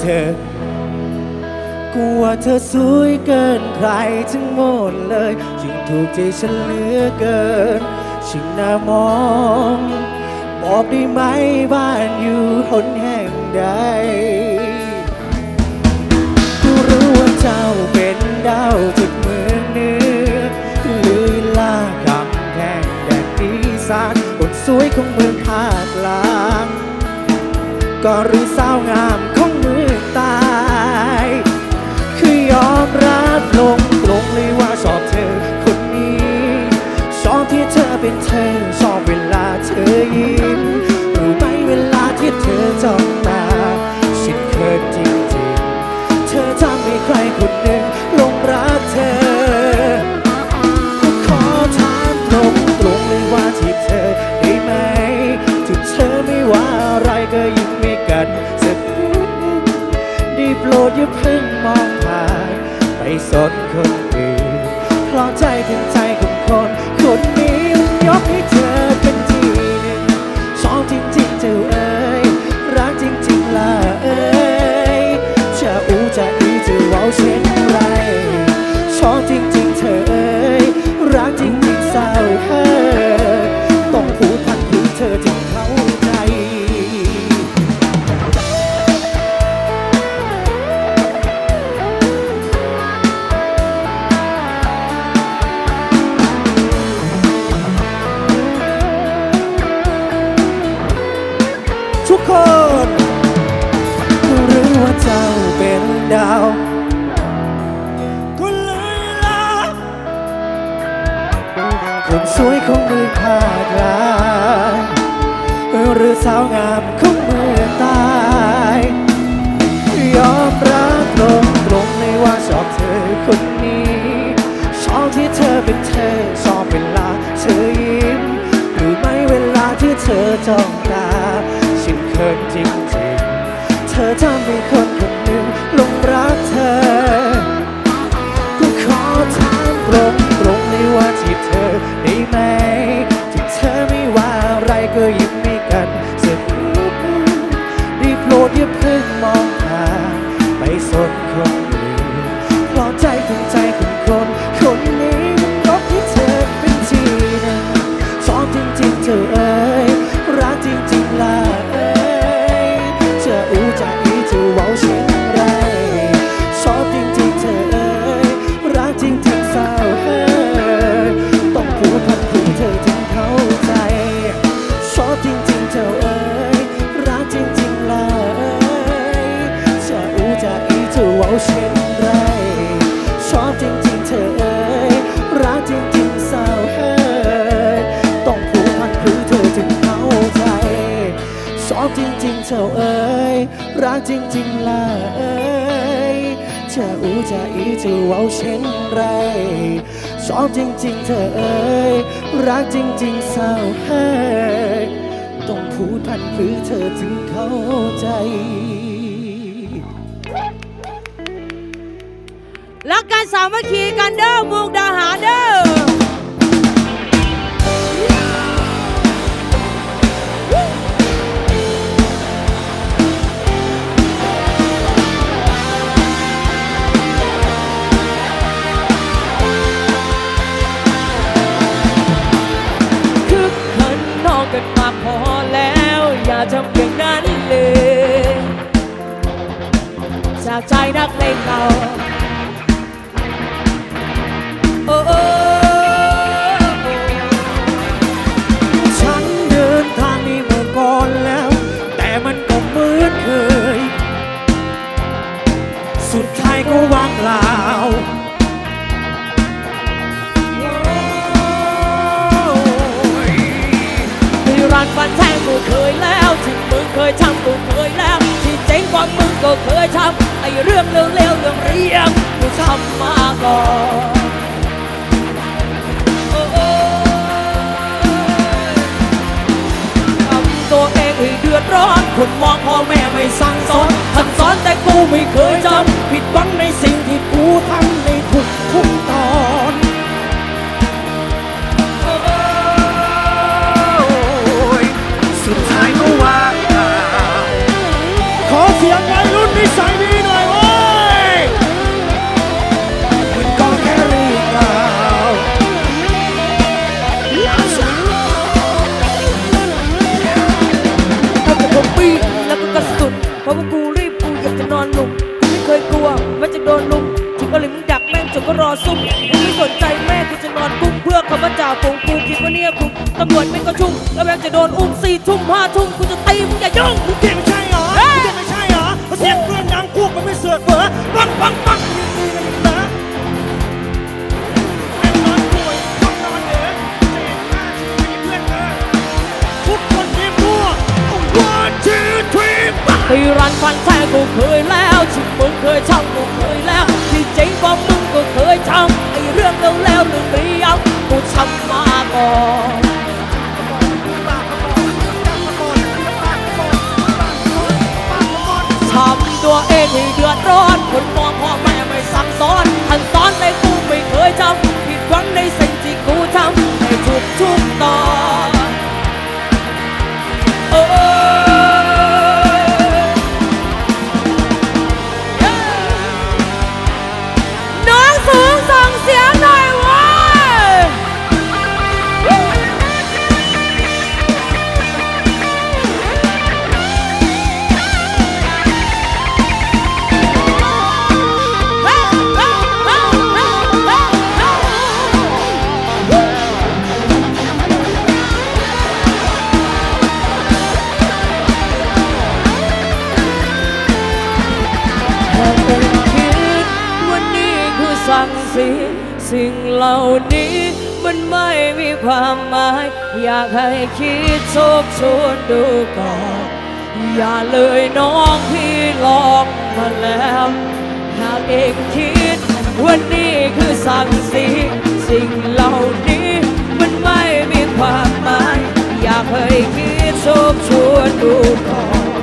เธอกลัวเธอสวยเกินใครทั้งหมดเลยจึงถูกใจฉันเหลือเกินชิงหน้ามอง บอกได้ไหมบ้านอยู่หนแห่งใดกูรู้ว่าเจ้าเป็นดาวจากเมืองเหนือลือลากำแพงแดนอีสานคนสวยของเมืองภาคกลาง ก็รือสาวงามของ คือยอมรับลงตรงเลยว่าชอบเธอคนนี้ชอบที่เธอเป็นเธอชอบเวลาเธอยิ้มรู้ไหมเวลาที่เธอจ้องตาฉันเคินจริงๆเธอทำให้ใครคนหนึ่ง ดอย่าเพิ่งมองผ่านไปสนคนอื่น คนสวยของเมืองภาคกลางหรือสาวงามของเมืองใตายยอมรับตรงตรงๆเลยว่าชอบเธอคนนี้ชอบที่เธอเป็นเธอชอบเวลาเธอยิ้มหรือไม่เวลาที่เธอจ้องตาฉันเขินจริงๆเธอทำให้คน ราะ จริง ๆล่ะเอ้ยจะอูจะอีจะเว้าเช่นไรชอบจริง ๆ เธอเอ้ยรักจริง ๆ เศร้าเฮ้ต้องพูดพันพือเธอจึงเข้าใจ รักกันสามัคคีกันเด้อมุกดาหารเด้อ จากใจนักเลงเก่าโอ้โอฉันเดินทางนี้มาก่อนแล้ว แต่มันก็เหมือนเคย สุดท้ายก็ว่างเปล่าโอ้ยที่รันฟันแทงกูเคยแล้ว ที่มึงเคยทำกูเคยแล้ว ที่เจ๋งกว่ามึงก็เคยทำ ไอเรื่องเร็วเรื่องเรียงกูทำมาก่อนทำตัวเองให้เดือดร้อนคนมองพ่อแม่ไม่สากให้คิดทบทวนดูก่อน อย่าเลยน้องพี่ลอกมาแล้ว หากเองคิดวันนี้คือสังสีสิ่งเหล่านี้มันไม่มีความหมาย อยากให้คิดทบทวนดูก่อน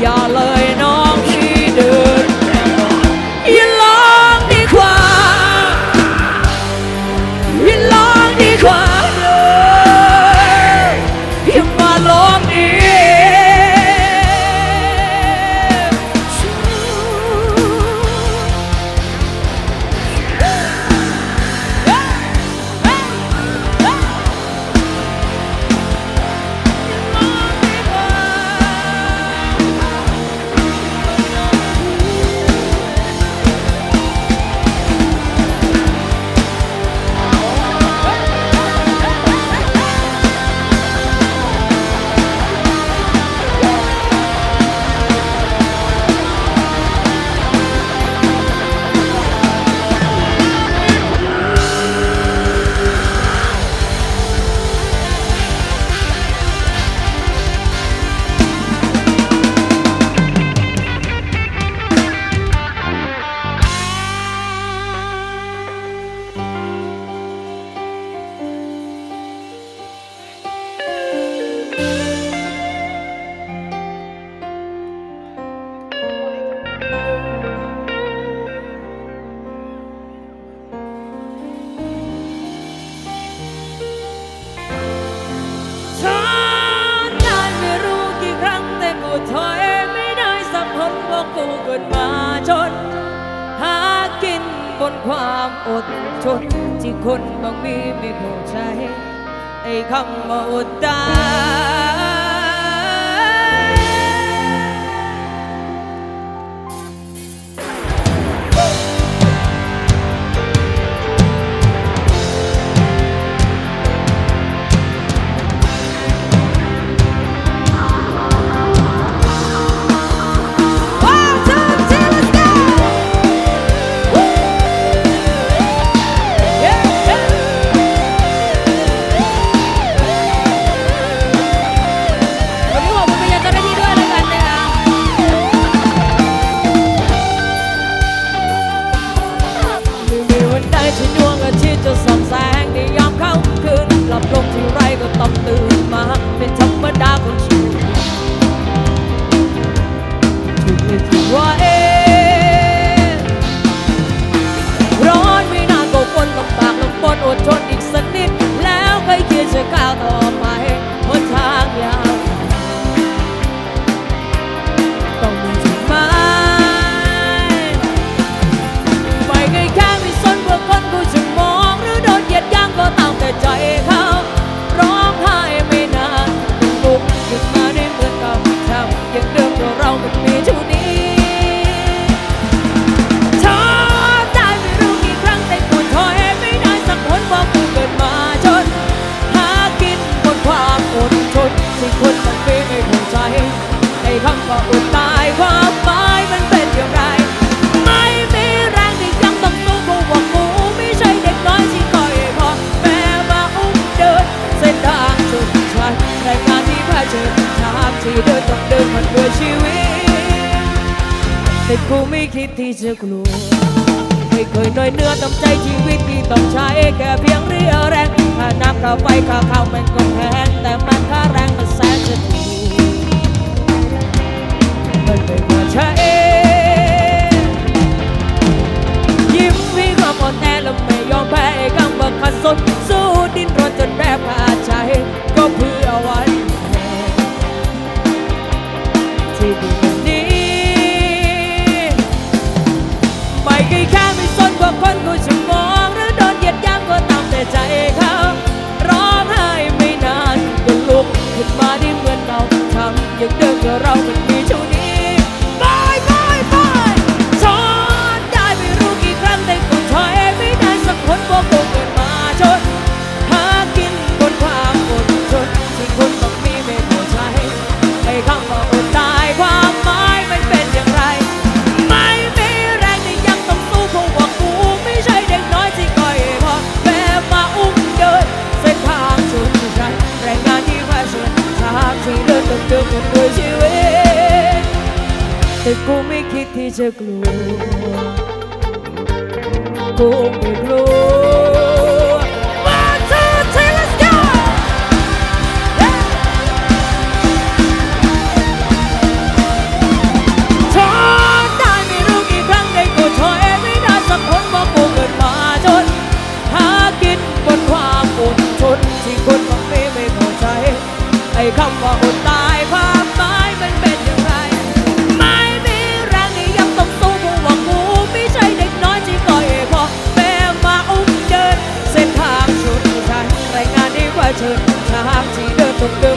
อย่าเลยน้อง คิดที่จะกลัว ไม่เคยน้อยเนื้อต้องใจชีวิตที่ต้องใช้แค่เพียงเรียแรงถ้าน้ำข้าไปข้าข้าวมันก็แพงแต่มันค่าแรงมันแสนจะถูกมันไม่มาใช้ยิ้มพี่ก็อ่อนแอแล้วไม่ยอมแพ้กำบังขัดสนสู้ดิ้นรนจนแรบขาดใจก็เพื่อวันที่ดี เราเป็น แต่กูไม่คิดที่จะกลัวกูไม่กลัว จะเกิ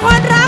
Juan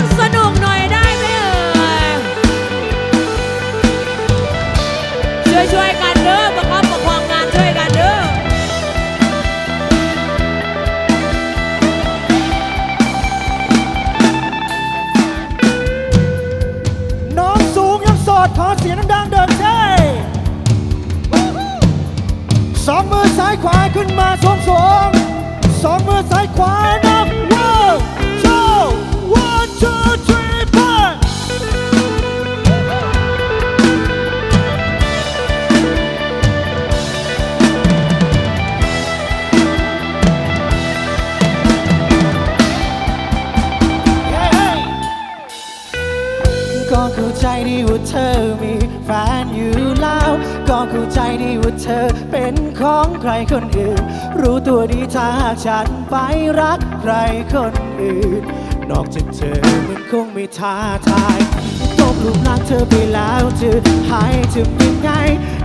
ของใครคนอื่น รู้ตัวดีถ้าฉันไปรักใครคนอื่น นอกจากเธอมันคงไม่ท้าทายตบลุกรักเธอไปแล้วเธอหายถึงยังไง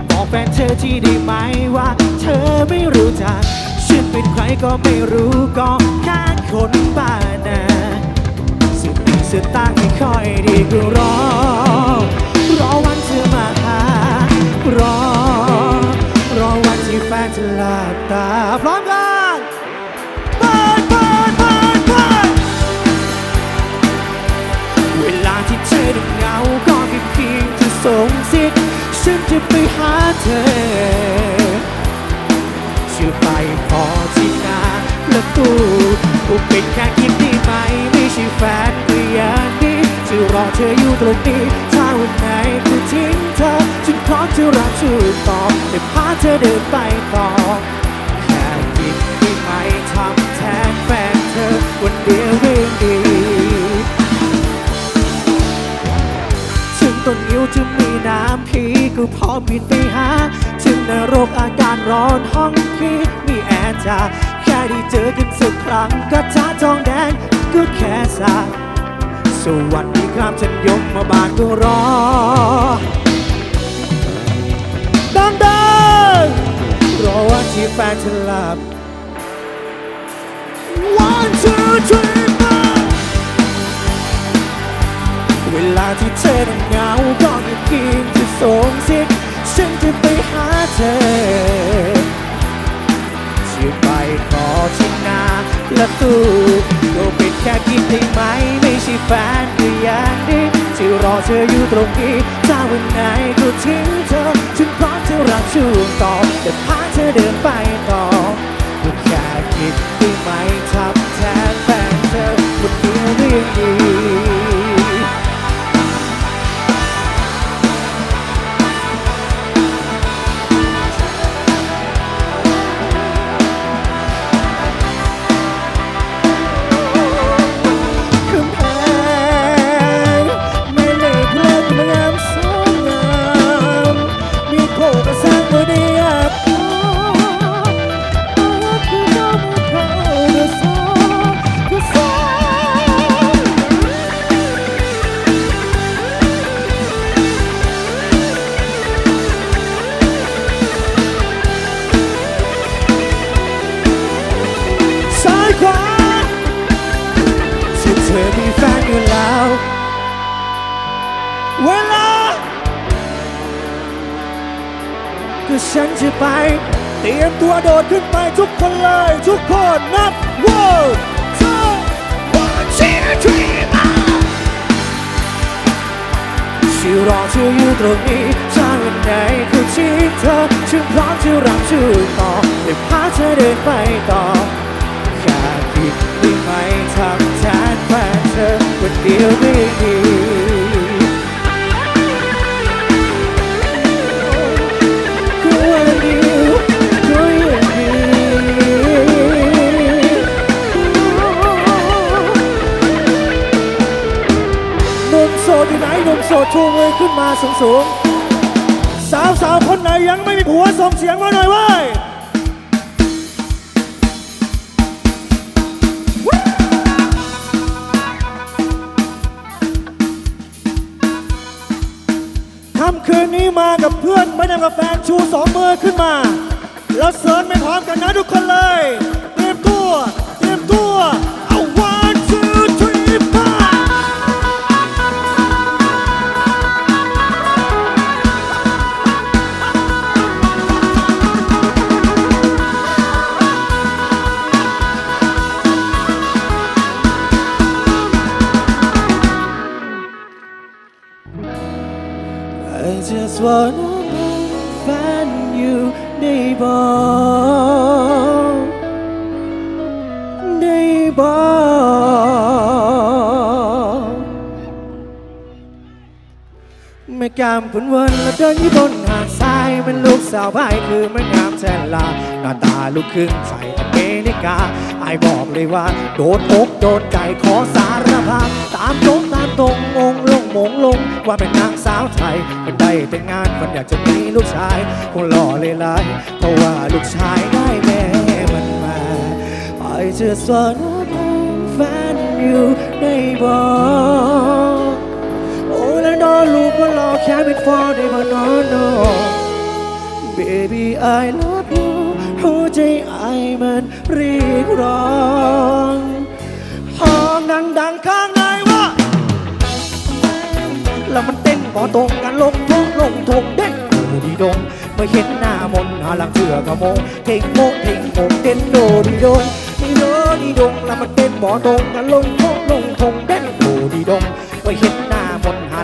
บอกแฟนเธอที่ได้ไหมว่า เธอไม่รู้จักฉันเป็นใครก็ไม่รู้ก็แค่คนบ้านา งสิทธิ์ฉันจะไปหาเธอจะไปพอที่นาและตูอุบเป็นแค่คิดได้ไหม ไม่ใช่แฟนก็อย่างนี้จะรอเธออยู่ตรงนี้ถ้าวันไหนกูทิ้งเธอฉันพร้อมจะรับชูต่อแต่พาเธอเดินไปต่อแค่คิดได้ไหมทำแทนแฟนเธอวันเดียวำพีก็พร้อมบินไปหา ถึงนรกอากาศร้อนห้องพี่มีแอร์จ้าแค่ได้เจอกันสักครั้งกระทะทองแดงก็แค่สาสวัสดีครับฉันยกมาบานก็รอดังดังรอวันที่แฟนฉันหลับ One two three four เวลาที่เธอนั้นเหงาก็มีเพียง ส่งสิทธิ์ฉันจะไปหาเธอจะไปขอที่นาและตู้ก็เป็นแค่คิดได้ไหม ไม่ใช่แฟนก็อย่างนี้จะรอเธออยู่ตรงนี้ถ้าวันไหนก็ทิ้งเธอฉันพร้อมจะรับช่วงต่อแต่พาเธอเดินไปต่อก็แค่คิดได้ไหมทำแทนแฟนเธอคนเดียวเรื่องดี ตรงนี้ถ้าวันไหนก็ทิ้งเธอฉันพร้อมจะรับชูต่อและพาเธอเดินไปต่ออยากคิดได้ไหมทำแทนแฟนเธอคนเดียวไม่ ชูมือขึ้นมาสูงสูงๆสาวสาวๆ คนไหนยังไม่มีผัวส่งเสียงมาหน่อยเว้ยค่ำคืนนี้มากับเพื่อนไม่ได้กับแฟนชูสองมือขึ้นมา แล้วเสิร์ชไม่พร้อมกันนะทุกคนเลย แม่กำพุนวันและเดินอยู่บนหาดทรายเป็นลูกสาวบายคือแม่งามแสนลาหน้าตาลูกครึ่งใส่อเมริกาไอบอกเลยว่า โดนอกโดนใจขอสารภาพตามตรงตามตรงงงลงมงลง ว่าเป็นนางสาวไทยเป็นได้แต่งงานมันอยากจะมีลูกชายคงหล่อเลยลายเพราะว่าลูกชายได้แม่มันมา I just wanna be fan you ได้บอกโอ้แล้ว นอนลูกก็รอแค่เป็นฟอได้บ่นอนนอน Baby I love you หัวใจไอมันเรียกร้องห้องดังๆข้างในว่า แล้วมันเต้นบ่ตรงกันลงทงลงทงเด้งโดดีดงเมื่อเห็นหน้ามนหาหลังเถื่อกระโมงเท่งโมงเท่งโมงเต้นโดดีดงดีโดดีดงแล้วมันเต้นบ่ตรงกันลงทงลงทงเด้งโดดีดงเมื่อเห็น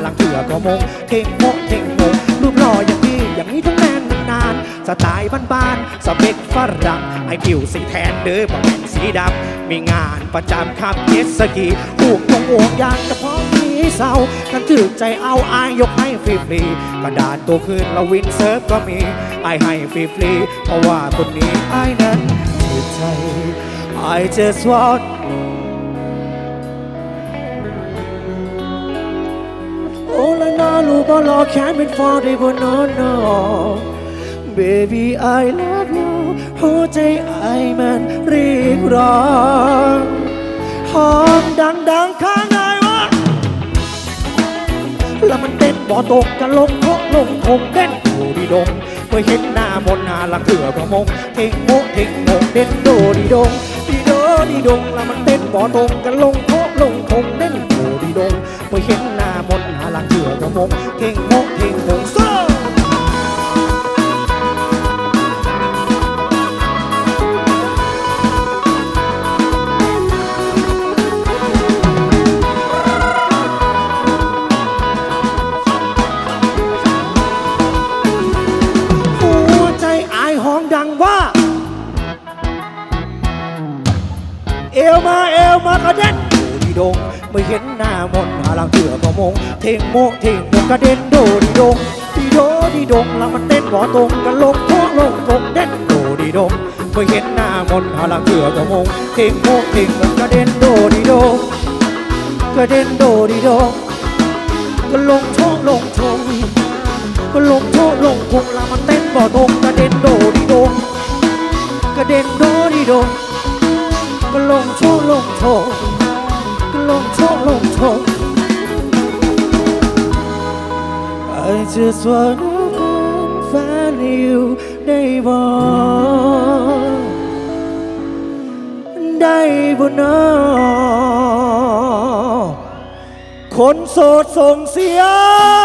ลังเถื่อกระโมงเท่งโมเท่งโมรูปหล่ออย่างนี้อย่างนี้ทั้งแมนนานสไตล์บ้านๆสเปคฝรั่งไอผิวสีแทนเด้อบอกสีดำมีงานประจำขับเจ็ตสกีผูกตรงห่วงยางกระเพาะนี้เศร้ากันถึกใจเอาอายยกให้ฟรีๆกระดานตัวคืนละวินเซิร์ฟก็มีไอให้ฟรีๆเพราะว่าคนนี้ไอนั้นถือใจ I just want ละนาลูกบอลอแขนเป็นฟอได้บนนอนนอ Baby I love you หัวใจไอมันเรียกร้องหอมดังดังข้างในวะแล้วมันเต้นบ่อตกกันลงเพราะลงทงเต้นโดดีดงเคยเห็นหน้ามนต์หาหลังเถื่อประมงเท่งโมเท่งโมเต้นโดดีดงดีโดดีดงแล้วมันเต้นบ่อตกกันลงเพราะลงทงเต้นโดดีดงเคยเห็น หลังเถื่อประมงเท่งมเท่งโมโซ่หัวใจอายห้องดังว่า เอวมาเอวมากระเด็นโดดีดงไม่เห็นหน้ามนต์หาหลั งเถื่อก็มงเทงโมงเทงโมงกระเด็นโดดีดงดีโดดีดงแล้วมันเต้นบ่ตรงกันลงโพลงลงเด่นโดดีดงไม่เห็นหน้ามนต์หาหลังเถื่อก็มงเทงโมงเทงโมงกระเด็นโดดีดงกระเด็นโดดีดงก็ลงโชงลงชงก็ลงโทษลงพุงแล้วมันเต้นบ่อตรงกระเด็นโดดีโดงกระเด็นโดดีโดงก็ลงโชว์ลงโชว์ก็ลงโชว์ลงโชว์ just wanna find you ได้บ่ได้บ่เนาะคนโสดส่งเสียง